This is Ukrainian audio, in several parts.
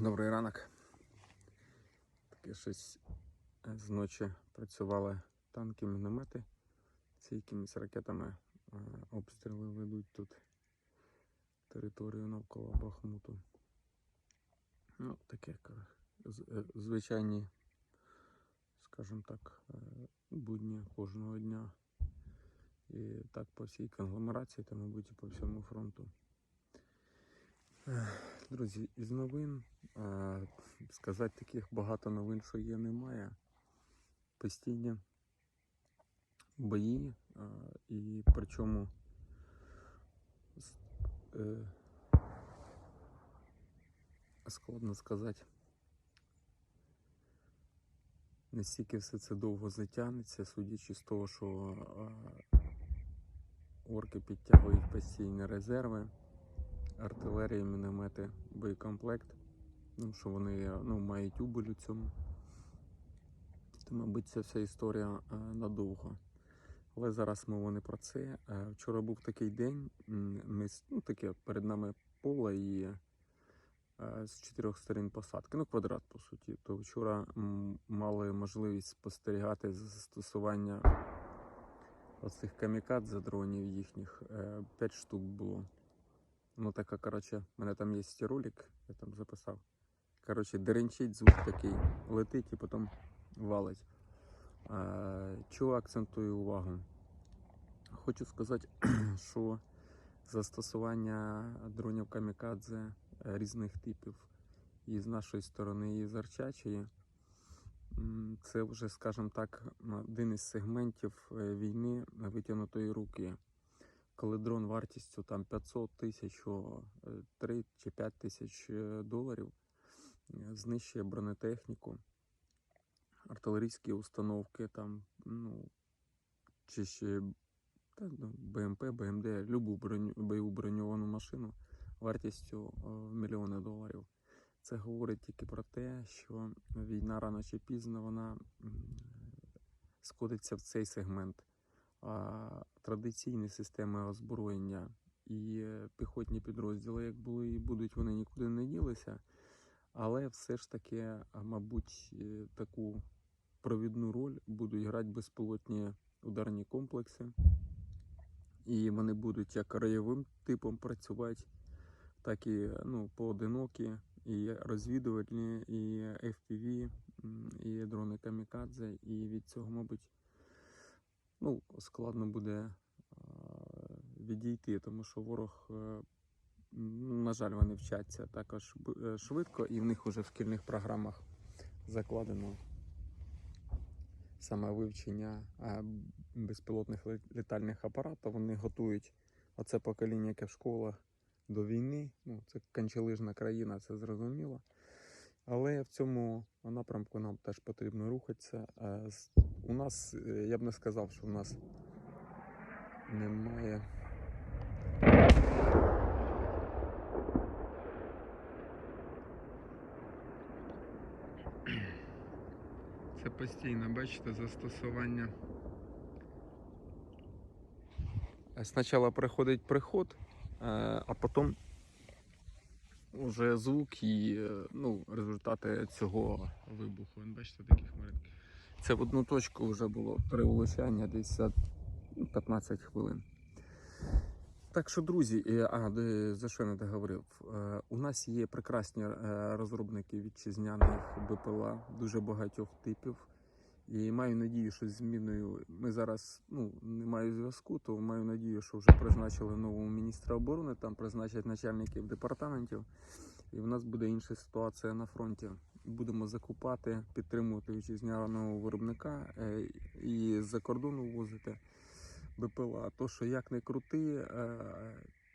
Добрий ранок. Таке щось е, зночі працювали танки, міномети. Це якимись ракетами е, обстріли ведуть тут територію навколо Бахмуту. Ну, таке е, звичайні, скажімо так, будні кожного дня. І так по всій конгломерації, та, мабуть, і по всьому фронту. Друзі, із новин сказати таких багато новин, що є, немає. Постійні бої, і причому е, складно сказати, настільки все це довго затягнеться, судячи з того, що орки підтягують постійні резерви артилерія, міномети, боєкомплект. Ну, що вони ну, мають убиль у цьому. То, мабуть, це вся історія е, надовго. Але зараз мова не про це. Е, вчора був такий день, ми, ну, таке перед нами поле і е, з чотирьох сторін посадки, ну квадрат по суті. То вчора мали можливість спостерігати за застосування оцих камікадзе дронів їхніх. П'ять штук було. Ну така, коротше, в мене там є ролик, я там записав. Коротше, деренчить звук такий, летить і потім валить. Е, чого акцентую увагу? Хочу сказати, що застосування дронів камікадзе різних типів і з нашої сторони, і з Арчачої, це вже, скажімо так, один із сегментів е, війни витягнутої руки коли дрон вартістю там 500 тисяч, е, 3 чи 5 тисяч е, доларів е, знищує бронетехніку, артилерійські установки, там, ну, чи ще та, ну, БМП, БМД, любу броню, бойову броньовану машину вартістю е, в мільйони доларів. Це говорить тільки про те, що війна рано чи пізно вона м, скотиться в цей сегмент традиційні системи озброєння і е, піхотні підрозділи, як були і будуть, вони нікуди не ділися. Але все ж таки, мабуть, е, таку провідну роль будуть грати безпілотні ударні комплекси. І вони будуть як краєвим типом працювати, так і е, ну, поодинокі, і розвідувальні, і FPV, і дрони камікадзе. І від цього, мабуть, ну, складно буде відійти, тому що ворог, е, на жаль, вони вчаться також е, швидко, і в них вже в шкільних програмах закладено саме вивчення е, безпілотних літальних апаратів. Вони готують оце покоління, яке в школах до війни. Ну, це канчелижна країна, це зрозуміло. В цьому напрямку нам теж потрібно рухатися. Е, У нас, е, я б не сказав, що в нас немає. Це постійно, бачите, застосування. Е, Спочатку приходить приход, а потім вже звук і е, ну, результати цього вибуху. Ви бачите такі хмаринки. Це в одну точку вже було три влучання десь за ну, 15 хвилин. Так що, друзі, а за що я не договорив? Е, У нас є прекрасні е, розробники вітчизняних БПЛА, дуже багатьох типів. І маю надію, що з зміною ми зараз ну, не маю зв'язку, то маю надію, що вже призначили нового міністра оборони, там призначать начальників департаментів, і в нас буде інша ситуація на фронті. Будемо закупати, підтримувати вітчизняного виробника е, і з-за кордону возити БПЛА. То, що як не крути, е,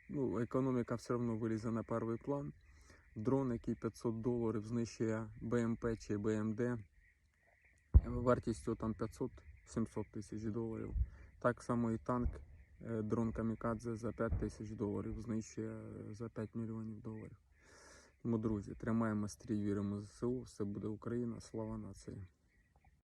ну, економіка все одно вилізе на перший план. Дрон, який 500 доларів знищує БМП чи БМД, вартістю там 500-700 тисяч доларів. Так само і танк, е, дрон Камікадзе за 5 тисяч доларів знищує е, за 5 мільйонів доларів. Тому, друзі, тримаємо стрій, віримо в ЗСУ, все буде Україна, слава нації.